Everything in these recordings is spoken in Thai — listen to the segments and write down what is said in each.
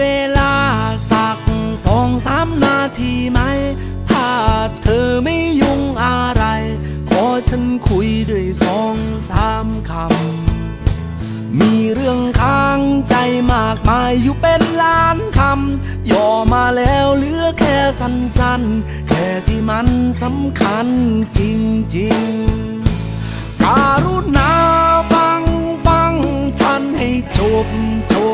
เวลาสักสองสามนาทีไหม ถ้าเธอไม่ยุ่งอะไร ขอฉันคุยด้วยสองสามคำ มีเรื่องค้างใจมากมายอยู่เป็นล้านคำ ย่อมาแล้วเหลือแค่สั้นๆ แค่ที่มันสำคัญจริงๆการุณาฟังฟังฉันให้จบจบ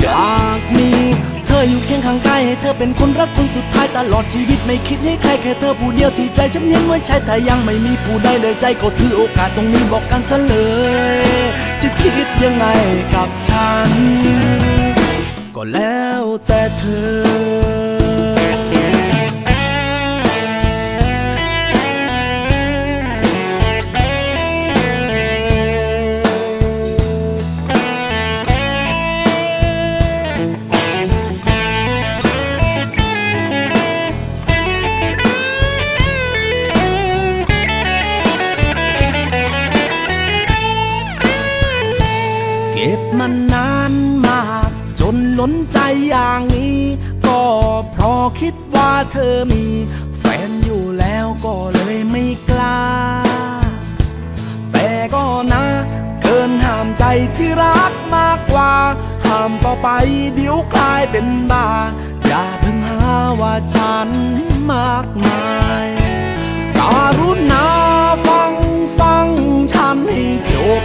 อยากมี เธออยู่เคียงข้างกายให้เธอเป็นคนรักคนสุดท้ายตลอดชีวิตไม่คิดให้ใครแค่เธอผู้เดียวที่ใจฉันยังไว้ใช่แต่ยังไม่มีผู้ใดเลยใจก็ถือโอกาสตรงนี้บอกกันซะเลย จะคิดยังไงกับฉัน ก็แล้วแต่เธอ เก็บมันนานมาก จนล้นใจอย่างนี้ ก็เพราะคิดว่าเธอมี แฟนอยู่แล้วก็เลยไม่กล้า แต่ก็นะ เกินห้ามใจที่รักมากกว่า ห้ามต่อไปเดี๋ยวกลายเป็นบ้า อย่าเพิ่งหาว่าฉันมากมายการุณาฟังฟังฉันให้จบ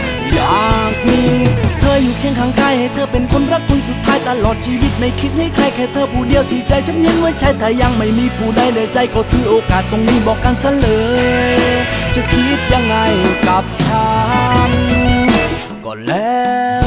อยากมี เธออยู่เคียงข้างกายให้เธอเป็นคนรักคนสุดท้ายตลอดชีวิตไม่คิดให้ใครแค่เธอผู้เดียวที่ใจฉันยังไว้ใช้แต่ยังไม่มีผู้ใดในใจก็ถือโอกาสตรงนี้บอกกันซะเลย จะคิดยังไงกับฉันก็แล้ว